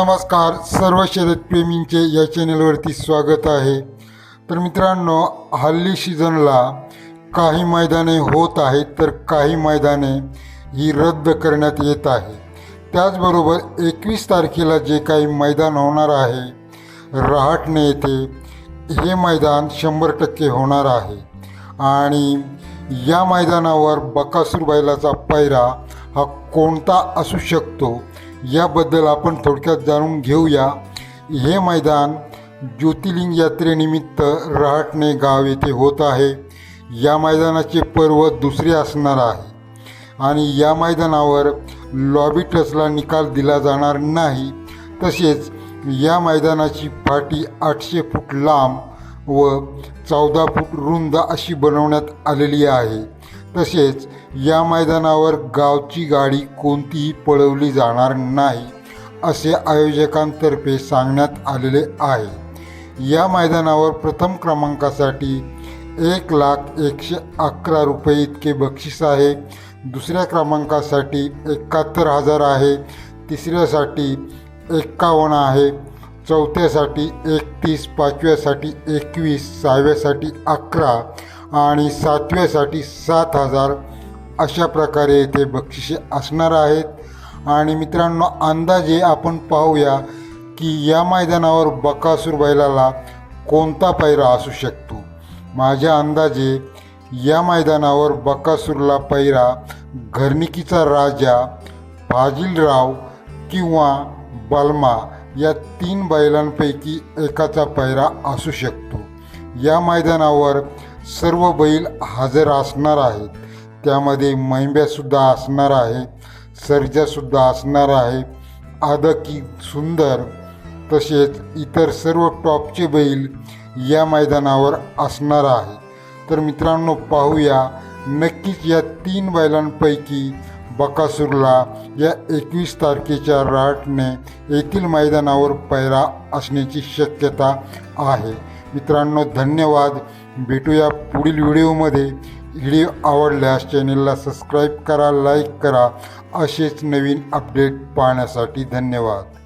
नमस्कार सर्व शर्यतप्रेमींचे या चॅनलवरती स्वागत आहे. तर मित्रांनो हल्ली सीझनला काही मैदाने होत आहेत तर काही मैदाने ही रद्द करण्यात येत आहे. त्याचबरोबर एकवीस तारखेला जे काही मैदान होणार आहे रहाटणे येथे हे मैदान शंभर टक्के होणार आहे. आणि या मैदानावर बकासूर बैलाचा पैरा हा कोणता असू शकतो याबद्दल आपण थोडक्यात जाणून घेऊया. हे मैदान ज्योतिर्लिंग यात्रेनिमित्त रहाटणे गाव येथे होत आहे. या मैदानाचे पर्व दुसरे असणार आहे. आणि या मैदानावर लॉबी टचला निकाल दिला जाणार नाही. तसेच या मैदानाची फाटी आठशे फूट लांब व चौदा फूट रुंद अशी बनवण्यात आलेली आहे. तसेच या मैदानावर गावची गाडी कोणतीही पळवली जाणार नाही असे आयोजकांतर्फे सांगण्यात आलेले आहे. या मैदानावर प्रथम क्रमांकासाठी एक लाख एकशे अकरा रुपये इतके बक्षीस आहे. दुसऱ्या क्रमांकासाठी एकाहत्तर हजार आहे. तिसऱ्यासाठी एक्कावन्न आहे. चौथ्यासाठी एकतीस पाचव्यासाठी एकवीस सहाव्यासाठी अकरा आणि सातव्यासाठी सात हजार अशा प्रकारे येथे बक्षिसे असणार आहेत. आणि मित्रांनो अंदाजे आपण पाहूया की या मैदानावर बकासूर बैलाला कोणता पैरा असू शकतो? माझ्या अंदाजे या मैदानावर बकासूरला पैरा घरणिकीचा राजा फाजिलराव किंवा बलमा या तीन बैलांपैकी एकाचा पैरा असू शकतो. या मैदानावर सर्व बैल हजर असणार आहेत. त्यामध्ये मैंब्यासुद्धा असणार आहे सर्जासुद्धा असणार आहे आदकी सुंदर तसेच इतर सर्व टॉपचे बैल या मैदानावर असणार आहे. तर मित्रांनो पाहूया नक्कीच या तीन बैलांपैकी बकासूरला या एकवीस तारखेच्या राटने येथील मैदानावर पैरा असण्याची शक्यता आहे. मित्रांनो धन्यवाद. भेटूया पुढील व्हिडिओमध्ये. व्हिडिओ आवडल्यास चॅनेलला सबस्क्राईब करा लाईक करा. असेच नवीन अपडेट पाहण्यासाठी धन्यवाद.